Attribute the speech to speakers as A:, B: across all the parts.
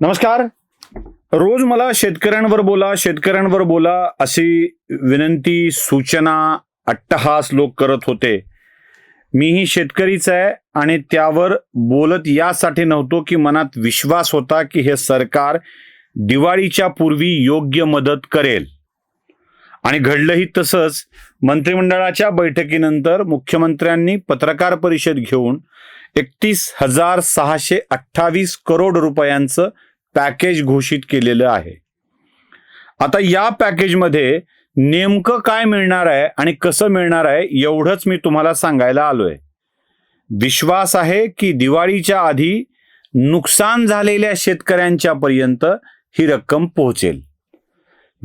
A: नमस्कार. रोज मला शेतकऱ्यांवर बोला शेतकऱ्यांवर बोला अशी विनंती सूचना अट्टहास लोक करत होते. मीही शेतकरीच आहे आणि त्यावर बोलत यासाठी नव्हतो की मनात विश्वास होता की हे सरकार दिवाळीच्या पूर्वी योग्य मदत करेल. आणि घडलंही तसंच मंत्रिमंडळाच्या बैठकीनंतर मुख्यमंत्र्यांनी पत्रकार परिषद घेऊन एकतीस हजार सहाशे अठ्ठावीस करोड रुपयांचं पॅकेज घोषित केलेलं आहे. आता या पॅकेजमध्ये नेमकं काय मिळणार आहे आणि कसं मिळणार आहे एवढंच मी तुम्हाला सांगायला आलोय. विश्वास आहे की दिवाळीच्या आधी नुकसान झालेल्या शेतकऱ्यांच्या पर्यंत ही रक्कम पोहोचेल.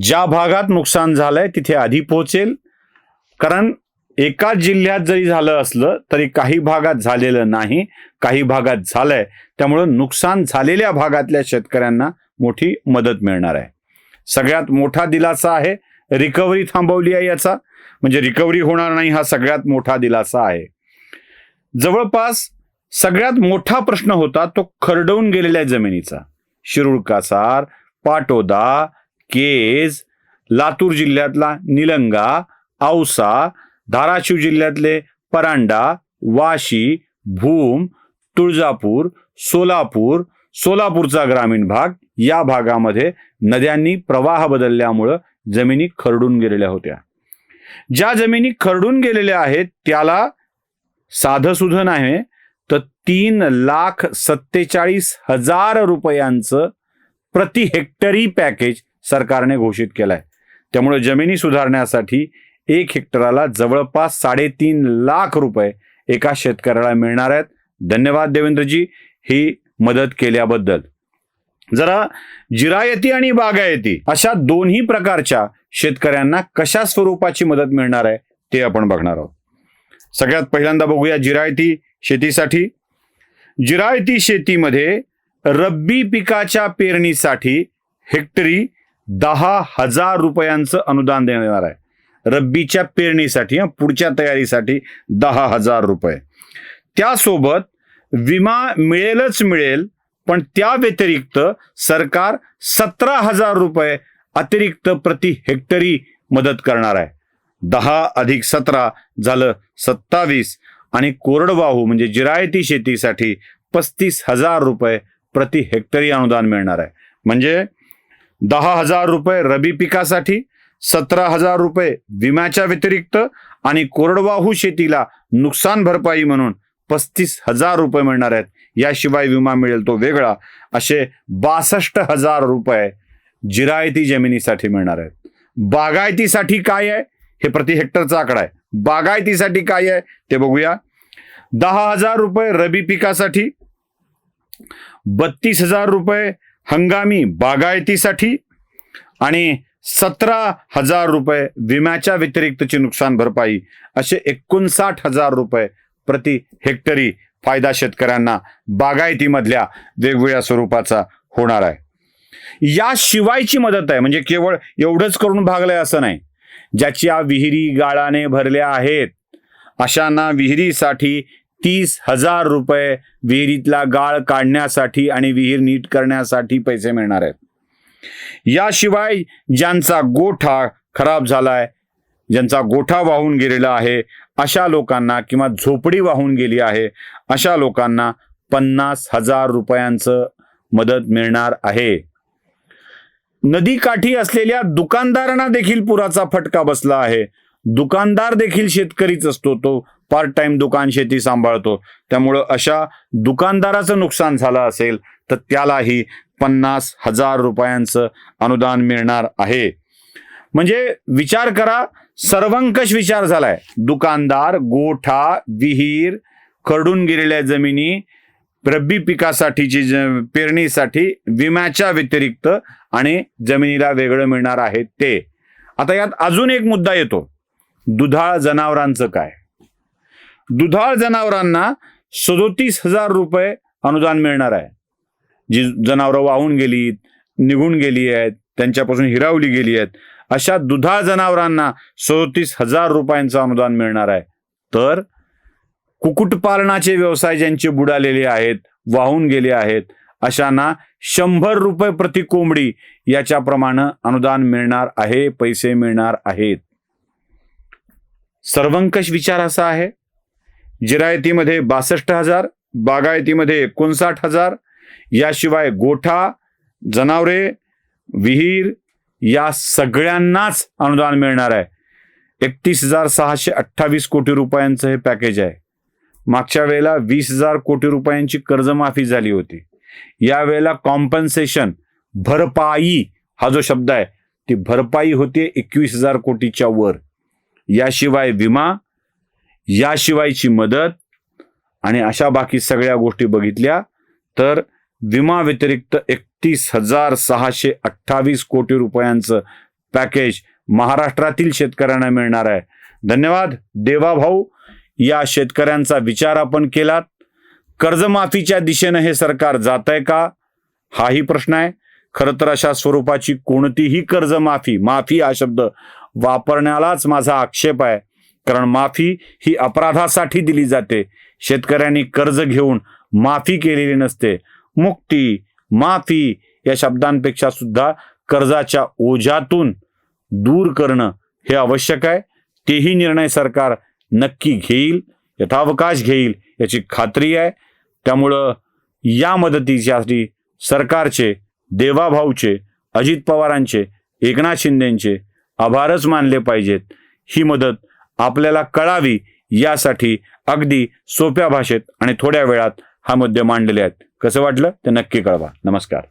A: ज्या भागात नुकसान झालंय तिथे आधी पोहोचेल. कारण एकाच जिल्ह्यात जरी झालं असलं तरी काही भागात झालेलं नाही काही भागात झालंय. त्यामुळं नुकसान झालेल्या भागातल्या शेतकऱ्यांना मोठी मदत मिळणार आहे. सगळ्यात मोठा दिलासा आहे रिकव्हरी थांबवली आहे याचा. म्हणजे रिकव्हरी होणार नाही हा सगळ्यात मोठा दिलासा आहे. जवळपास सगळ्यात मोठा प्रश्न होता तो खरडवून गेलेल्या जमिनीचा. शिरूळ कासार पाटोदा केज लातूर जिल्ह्यातला निलंगा औसा धाराशिव जिल्ह्यातले परांडा वाशी भूम तुळजापूर सोलापूर सोलापूरचा ग्रामीण भाग या भागामध्ये नद्यांनी प्रवाह बदलल्यामुळं जमिनी खरडून गेलेल्या होत्या. ज्या जमिनी खरडून गेलेल्या आहेत त्याला साधंसुधं नाही तर तीन लाख सत्तेचाळीस हजार रुपयांचं प्रति हेक्टरी पॅकेज सरकारने घोषित केलाय. त्यामुळे जमिनी सुधारण्यासाठी एक हेक्टराला जवळपास साडेतीन लाख रुपये एका शेतकऱ्याला मिळणार आहेत. धन्यवाद देवेंद्रजी ही मदत केल्याबद्दल. जरा जिरायती आणि बागायती अशा दोन्ही प्रकारच्या शेतकऱ्यांना कशा स्वरूपाची मदत मिळणार आहे ते आपण बघणार आहोत. सगळ्यात पहिल्यांदा बघूया जिरायती शेतीसाठी. जिरायती शेतीमध्ये रब्बी पिकाच्या पेरणीसाठी हेक्टरी दहा हजार रुपयांचं अनुदान देण्यात येणार आहे. रब्बीच्या पेरणीसाठी पुढच्या तयारीसाठी दहा हजार रुपये. त्यासोबत विमा मिळेलच मिळेल पण त्या व्यतिरिक्त सरकार सतरा हजार रुपये अतिरिक्त प्रति हेक्टरी मदत करणार आहे. दहा अधिक सतरा झालं सत्तावीस आणि कोरडवाहू म्हणजे जिरायती शेतीसाठी पस्तीस हजार रुपये प्रति हेक्टरी अनुदान मिळणार आहे. म्हणजे दहा हजार रुपये रबी पिकासाठी सतरा हजार रुपये विम्याच्या व्यतिरिक्त आणि कोरडवाहू शेतीला नुकसान भरपाई म्हणून पस्तीस हजार रुपये मिळणार आहेत. याशिवाय विमा मिळेल तो वेगळा. असे बासष्ट हजार रुपये जिरायती जमिनीसाठी मिळणार आहेत. बागायतीसाठी काय आहे? हे प्रति हेक्टरचा आकडा आहे. बागायतीसाठी काय आहे? ते बघूया. दहा हजार रुपये रबी पिकासाठी बत्तीस हजार रुपये हंगामी बागायतीसाठी आणि सतरा हजार रुपये विम्याच्या व्यतिरिक्तची नुकसान भरपाई असे एकोणसाठ हजार रुपये प्रति हेक्टरी फायदा शेतकऱ्यांना बागायतीमधल्या वेगवेगळ्या स्वरूपाचा होणार आहे. याशिवायची मदत आहे. म्हणजे केवळ एवढंच करून भागलंय असं नाही. ज्याच्या विहिरी गाळाने भरल्या आहेत अशांना विहिरीसाठी तीस हजार रुपये विहिरीतला गाळ काढण्यासाठी आणि विहीर नीट करण्यासाठी पैसे मिळणार आहेत. याशिवाय ज्यांचा गोठा खराब झालाय ज्यांचा गोठा वाहून गेलेला आहे अशा लोकांना किंवा झोपडी वाहून गेली आहे अशा लोकांना पन्नास हजार रुपयांचं मदत मिळणार आहे. नदीकाठी असलेल्या दुकानदारांना देखील पुराचा फटका बसला आहे. दुकानदार देखील शेतकरीच असतो तो पार्ट टाइम दुकान शेती सांभाळतो. त्यामुळं अशा दुकानदाराचं नुकसान झालं असेल तर त्यालाही पन्नास हजार रुपयांचं अनुदान मिळणार आहे. म्हणजे विचार करा सर्वंकष विचार झालाय. दुकानदार गोठा विहीर खरडून गेलेल्या जमिनी रब्बी पिकासाठीची ज पेरणीसाठी विम्याच्या व्यतिरिक्त आणि जमिनीला वेगळं मिळणार आहे ते. आता यात अजून एक मुद्दा येतो. दुधाळ जनावरांचं काय? दुधाळ जनावरांना सदोतीस हजार रुपये अनुदान मिळणार आहे. जी जनावरं वाहून गेली निघून गेली आहेत त्यांच्यापासून हिरावली गेली आहेत अशा दुधाळ जनावरांना सदोतीस हजार रुपयांचं अनुदान मिळणार आहे. तर कुक्कुटपालनाचे व्यवसाय ज्यांचे बुडालेले आहेत वाहून गेले आहेत अशांना शंभर रुपये प्रति कोंबडी याच्याप्रमाणे अनुदान मिळणार आहे पैसे मिळणार आहेत. सर्वंकष विचार असा आहे. जिरायतीमध्ये बासष्ट हजार बागायतीमध्ये एकोणसाठ हजार याशिवाय गोठा जनावरे विहीर या सगळ्यांनाच अनुदान मिळणार आहे. एकतीस हजार सहाशे अठ्ठावीस कोटी रुपयांचं हे पॅकेज आहे. मागच्या वेळेला वीस हजार कोटी रुपयांची कर्जमाफी झाली होती. यावेळेला कॉम्पन्सेशन भरपाई हा जो शब्द आहे ती भरपाई होते एकवीस हजार कोटीच्या वर. याशिवाय विमा याशिवायची मदत आणि अशा बाकी सगळ्या गोष्टी बघितल्या तर विमा व्यतिरिक्त एकतीस हजार सहाशे अठ्ठावीस कोटी रुपयांचं पॅकेज महाराष्ट्रातील शेतकऱ्यांना मिळणार आहे. धन्यवाद. देवा भाऊ या शेतकऱ्यांचा विचार आपण केलात. कर्जमाफीच्या दिशेनं हे सरकार जात आहे का? हाही प्रश्न आहे. खरं तर अशा स्वरूपाची कोणतीही कर्जमाफी माफी हा शब्द वापरण्यालाच माझा आक्षेप आहे. कारण माफी ही अपराधासाठी दिली जाते. शेतकऱ्यांनी कर्ज घेऊन माफी केलेली नसते. मुक्ती माफी या शब्दांपेक्षा सुद्धा कर्जाच्या ओझ्यातून दूर करणं हे आवश्यक आहे. तेही निर्णय सरकार नक्की घेईल यथावकाश घेईल याची खात्री आहे. त्यामुळं या मदतीसाठी सरकारचे देवाभाऊचे अजित पवारांचे एकनाथ शिंदेंचे आभारच मानले पाहिजेत. ही मदत आपल्याला कळावी यासाठी अगदी सोप्या भाषेत आणि थोड्या वेळात हा मुद्दे मांडलेले आहेत. कसं वाटलं? ते नक्की कळवा. नमस्कार.